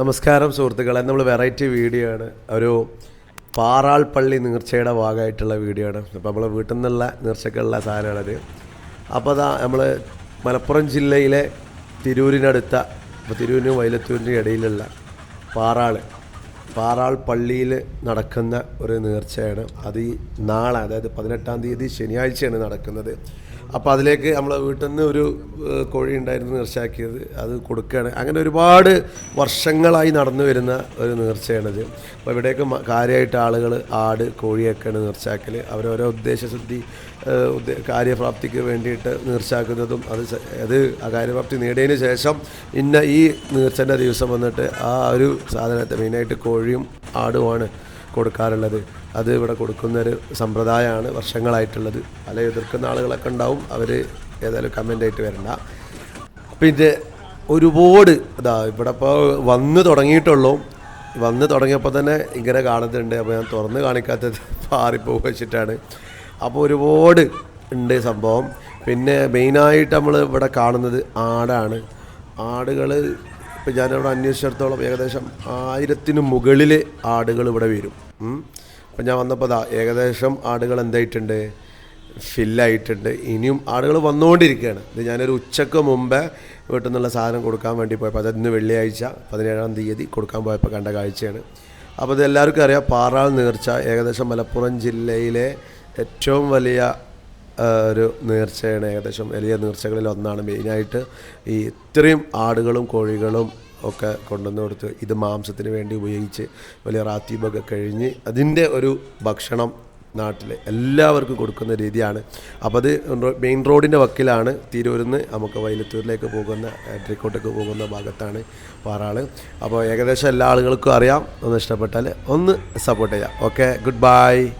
നമസ്കാരം സുഹൃത്തുക്കളെ. നമ്മൾ വെറൈറ്റി വീഡിയോ ആണ്. ഒരു പാറാൾ പള്ളി നീർച്ചയുടെ ഭാഗമായിട്ടുള്ള വീഡിയോ ആണ്. അപ്പോൾ നമ്മളെ വീട്ടിൽ നിന്നുള്ള നീർച്ചക്കുള്ള സാധനമാണത്. അപ്പോൾ അതാ നമ്മൾ മലപ്പുറം ജില്ലയിലെ തിരൂരിനടുത്ത അപ്പോൾ തിരൂരിനും വൈലത്തൂരിനും ഇടയിലുള്ള പാറാൾ പാറാൾ പള്ളിയിൽ നടക്കുന്ന ഒരു നേർച്ചയാണ്. അത് ഈ നാളെ അതായത് പതിനെട്ടാം തീയതി ശനിയാഴ്ചയാണ് നടക്കുന്നത്. അപ്പോൾ അതിലേക്ക് നമ്മളെ വീട്ടിൽ നിന്ന് ഒരു കോഴി ഉണ്ടായിരുന്നു നേർച്ചയാക്കിയത്. അത് കൊടുക്കുകയാണ്. അങ്ങനെ ഒരുപാട് വർഷങ്ങളായി നടന്നു വരുന്ന ഒരു നേർച്ചയാണിത്. അപ്പോൾ ഇവിടേക്ക് മ- കാര്യമായിട്ട് ആളുകൾ ആട് കോഴിയൊക്കെയാണ് നേർച്ചയാക്കൽ അവരോരോ ഉദ്ദേശശുദ്ധി കാര്യപ്രാപ്തിക്ക് വേണ്ടിയിട്ട് നേർച്ചയാക്കുന്നതും അത് അത് ആ കാര്യപ്രാപ്തി നേടിയതിന് ശേഷം ഇന്ന ഈ നേർച്ചന്റെ ദിവസം വന്നിട്ട് ആ ഒരു സാധനത്തെ മെയിനായിട്ട് കോഴിയും ആടുമാണ് കൊടുക്കാറുള്ളത്. അത് ഇവിടെ കൊടുക്കുന്നൊരു സമ്പ്രദായമാണ് വർഷങ്ങളായിട്ടുള്ളത്. പല എതിർക്കുന്ന ആളുകളൊക്കെ ഉണ്ടാവും. അവർ ഏതായാലും കമന്റായിട്ട് വരണ്ട. പിന്നെ ഒരുപാട് ഇതാ ഇവിടെ ഇപ്പോൾ വന്ന് തുടങ്ങിയിട്ടുള്ളൂ. വന്ന് തുടങ്ങിയപ്പോൾ തന്നെ ഇങ്ങനെ കാണുന്നുണ്ട്. അപ്പോൾ ഞാൻ തുറന്ന് കാണിക്കാത്തത് പാറിപ്പോ വെച്ചിട്ടാണ്. അപ്പോൾ ഒരുപാട് ഉണ്ട് സംഭവം. പിന്നെ മെയിനായിട്ട് നമ്മൾ ഇവിടെ കാണുന്നത് ആടാണ്. ആടുകൾ ഇപ്പം ഞാനിവിടെ അന്വേഷിച്ചിടത്തോളം ഏകദേശം ആയിരത്തിന് മുകളിൽ ആടുകൾ ഇവിടെ വരും. അപ്പം ഞാൻ വന്നപ്പോൾ അതാ ഏകദേശം ആടുകൾ എന്തായിട്ടുണ്ട്? ഫില്ലായിട്ടുണ്ട് ഇനിയും ആളുകൾ വന്നുകൊണ്ടിരിക്കുകയാണ്. ഇത് ഞാനൊരു ഉച്ചയ്ക്ക് മുമ്പേ വീട്ടിൽ നിന്നുള്ള സാധനം കൊടുക്കാൻ വേണ്ടി പോയപ്പോൾ അത് ഇന്ന് വെള്ളിയാഴ്ച പതിനേഴാം തീയതി കൊടുക്കാൻ പോയപ്പോൾ കണ്ട കാഴ്ചയാണ്. അപ്പോൾ ഇത് എല്ലാവർക്കും അറിയാം പാറാൾ നേർച്ച ഏകദേശം മലപ്പുറം ജില്ലയിലെ ഏറ്റവും വലിയ ഒരു നേർച്ചയാണ് ഏകദേശം വലിയ നേർച്ചകളിൽ ഒന്നാണ് മെയിനായിട്ട് ഈ ഇത്രയും ആടുകളും കോഴികളും ഒക്കെ കൊണ്ടുവന്ന് കൊടുത്ത് ഇത് മാംസത്തിന് വേണ്ടി ഉപയോഗിച്ച് വലിയ റാത്തീബൊക്കെ കഴിഞ്ഞ് അതിന്റെ ഒരു ഭക്ഷണം നാട്ടിൽ എല്ലാവർക്കും കൊടുക്കുന്ന രീതിയാണ്. അപ്പോൾ അത് മെയിൻ റോഡിന്റെ വക്കിലാണ് തിരൂരിൽ നിന്ന് നമുക്ക് വൈലത്തൂരിലേക്ക് പോകുന്ന ട്രിക്കോട്ടേക്ക് പോകുന്ന ഭാഗത്താണ് പാറാൾ. അപ്പോൾ ഏകദേശം എല്ലാ ആളുകൾക്കും അറിയാം. ഒന്ന് ഇഷ്ടപ്പെട്ടാൽ ഒന്ന് സപ്പോർട്ട് ചെയ്യാം. Okay goodbye.